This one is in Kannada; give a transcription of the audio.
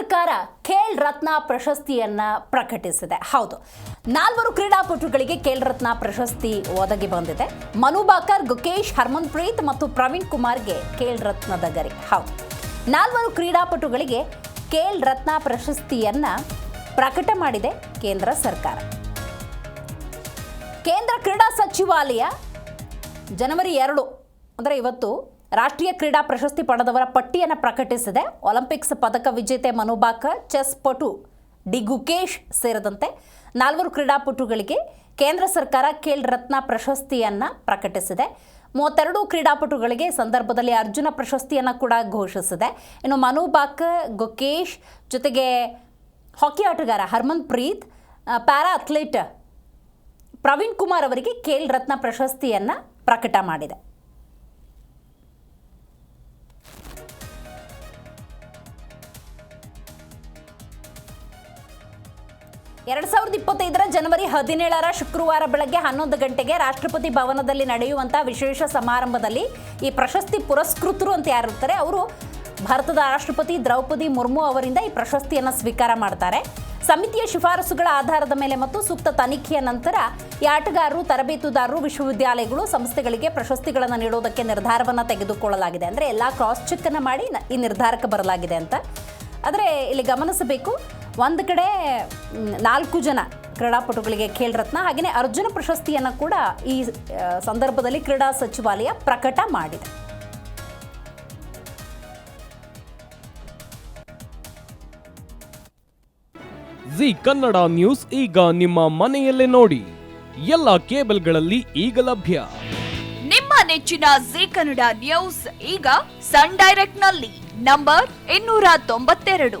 ಸರ್ಕಾರ ಖೇಲ್ ರತ್ನ ಪ್ರಶಸ್ತಿಯನ್ನ ಪ್ರಕಟಿಸಿದೆ. ಹೌದು. ನಾಲ್ವರು ಕ್ರೀಡಾಪಟುಗಳಿಗೆ ಖೇಲ್ ರತ್ನ ಪ್ರಶಸ್ತಿ ಒದಗಿ ಬಂದಿದೆ. ಮನು ಬಾಕರ್, ಗುಕೇಶ್, ಹರ್ಮನ್ಪ್ರೀತ್ ಮತ್ತು ಪ್ರವೀಣ್ ಕುಮಾರ್ಗೆ ಖೇಲ್ ರತ್ನದ ಗರಿ. ಹೌದು. ನಾಲ್ವರು ಕ್ರೀಡಾಪಟುಗಳಿಗೆ ಖೇಲ್ ರತ್ನ ಪ್ರಶಸ್ತಿಯನ್ನ ಪ್ರಕಟ ಮಾಡಿದೆ ಕೇಂದ್ರ ಸರ್ಕಾರ. ಕೇಂದ್ರ ಕ್ರೀಡಾ ಸಚಿವಾಲಯ ಜನವರಿ ಎರಡು, ಅಂದರೆ ಇವತ್ತು ರಾಷ್ಟ್ರೀಯ ಕ್ರೀಡಾ ಪ್ರಶಸ್ತಿ ಪಡೆದವರ ಪಟ್ಟಿಯನ್ನು ಪ್ರಕಟಿಸಿದೆ. ಒಲಿಂಪಿಕ್ಸ್ ಪದಕ ವಿಜೇತೆ ಮನುಬಾಕ ಚೆಸ್ ಪಟು ಡಿ ಗುಕೇಶ್ ಸೇರಿದಂತೆ ನಾಲ್ವರು ಕ್ರೀಡಾಪಟುಗಳಿಗೆ ಕೇಂದ್ರ ಸರ್ಕಾರ ಖೇಲ್ ರತ್ನ ಪ್ರಶಸ್ತಿಯನ್ನು ಪ್ರಕಟಿಸಿದೆ. ಮೂವತ್ತೆರಡು ಕ್ರೀಡಾಪಟುಗಳಿಗೆ ಸಂದರ್ಭದಲ್ಲಿ ಅರ್ಜುನ ಪ್ರಶಸ್ತಿಯನ್ನು ಕೂಡ ಘೋಷಿಸಿದೆ. ಇನ್ನು ಮನುಬಾಕ ಗುಕೇಶ್ ಜೊತೆಗೆ ಹಾಕಿ ಆಟಗಾರ Harmanpreet para athlete Praveen Kumar ಅವರಿಗೆ ಖೇಲ್ ರತ್ನ ಪ್ರಶಸ್ತಿಯನ್ನು ಪ್ರಕಟ ಮಾಡಿದೆ. ಎರಡ್ ಸಾವಿರದ ಇಪ್ಪತ್ತೈದರ ಜನವರಿ ಹದಿನೇಳರ ಶುಕ್ರವಾರ ಬೆಳಗ್ಗೆ ಹನ್ನೊಂದು ಗಂಟೆಗೆ ರಾಷ್ಟ್ರಪತಿ ಭವನದಲ್ಲಿ ನಡೆಯುವಂತಹ ವಿಶೇಷ ಸಮಾರಂಭದಲ್ಲಿ ಈ ಪ್ರಶಸ್ತಿ ಪುರಸ್ಕೃತರು ಅಂತ ಯಾರಿರ್ತಾರೆ ಅವರು ಭಾರತದ ರಾಷ್ಟ್ರಪತಿ ದ್ರೌಪದಿ ಮುರ್ಮು ಅವರಿಂದ ಈ ಪ್ರಶಸ್ತಿಯನ್ನು ಸ್ವೀಕಾರ ಮಾಡ್ತಾರೆ. ಸಮಿತಿಯ ಶಿಫಾರಸುಗಳ ಆಧಾರದ ಮೇಲೆ ಮತ್ತು ಸೂಕ್ತ ತನಿಖೆಯ ನಂತರ ಈ ಆಟಗಾರರು, ತರಬೇತುದಾರರು, ವಿಶ್ವವಿದ್ಯಾಲಯಗಳು ಸಂಸ್ಥೆಗಳಿಗೆ ಪ್ರಶಸ್ತಿಗಳನ್ನು ನೀಡೋದಕ್ಕೆ ನಿರ್ಧಾರವನ್ನು ತೆಗೆದುಕೊಳ್ಳಲಾಗಿದೆ. ಅಂದರೆ ಎಲ್ಲ ಕ್ರಾಸ್ ಚೆಕ್ಕನ್ನು ಮಾಡಿ ಈ ನಿರ್ಧಾರಕ್ಕೆ ಬರಲಾಗಿದೆ ಅಂತ. ಆದರೆ ಇಲ್ಲಿ ಗಮನಿಸಬೇಕು ಒಂದು ಕಡೆ ನಾಲ್ಕು ಜನ ಕ್ರೀಡಾಪಟುಗಳಿಗೆ ಖೇಲ್ ರತ್ನ ಹಾಗೆಯೇ ಅರ್ಜುನ ಪ್ರಶಸ್ತಿಯನ್ನು ಕೂಡ ಈ ಸಂದರ್ಭದಲ್ಲಿ ಕ್ರೀಡಾ ಸಚಿವಾಲಯ ಪ್ರಕಟ ಮಾಡಿದೆ. ಜಿ ಕನ್ನಡ ನ್ಯೂಸ್ ಈಗ ನಿಮ್ಮ ಮನೆಯಲ್ಲೇ ನೋಡಿ. ಎಲ್ಲ ಕೇಬಲ್ಗಳಲ್ಲಿ ಈಗ ಲಭ್ಯ. ನಿಮ್ಮ ನೆಚ್ಚಿನ ಜಿ ಕನ್ನಡ ನ್ಯೂಸ್ ಈಗ ಸನ್ ಡೈರೆಕ್ಟ್ನಲ್ಲಿ ನಂಬರ್ ಇನ್ನೂರ ತೊಂಬತ್ತೆರಡು.